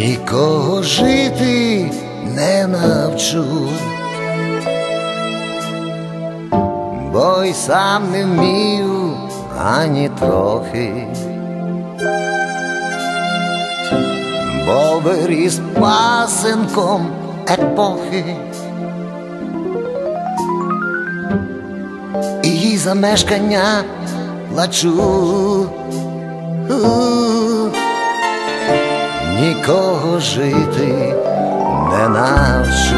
нікого жити не навчу, бо й сам не вмію ані трохи, бо виріс пасенком епохи. І за мешкання плачу. Нікого жити не навчу.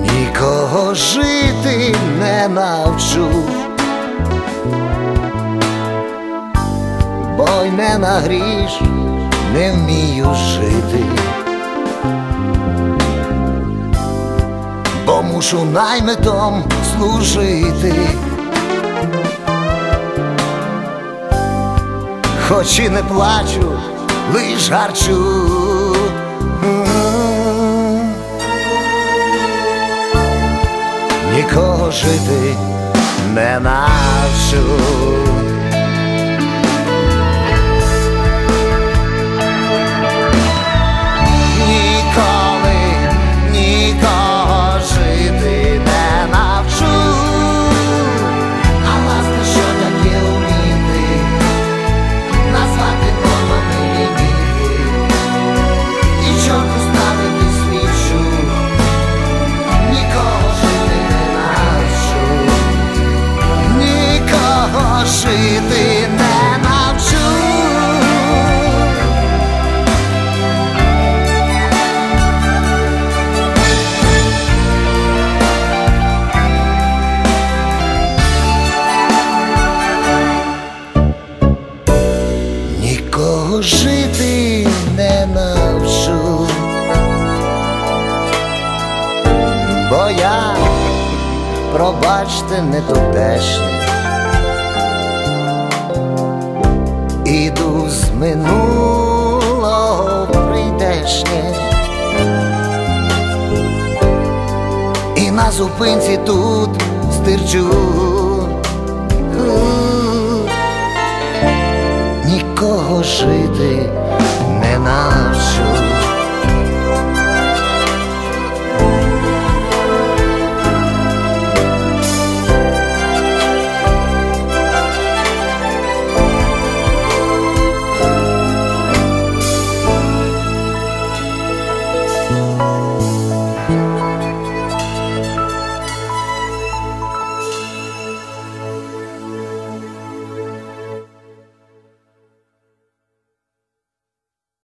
Нікого жити не навчу, й не на гріш не вмію жити, бо мушу наймитом служити, хоч і не плачу, лиш гарчу. Нікого жити не навчу. Жити не навчу. Нікого жити не навчу, бо я, пробачте, не тутешній, на зупинці тут стирчу. Нікого жити не навчу.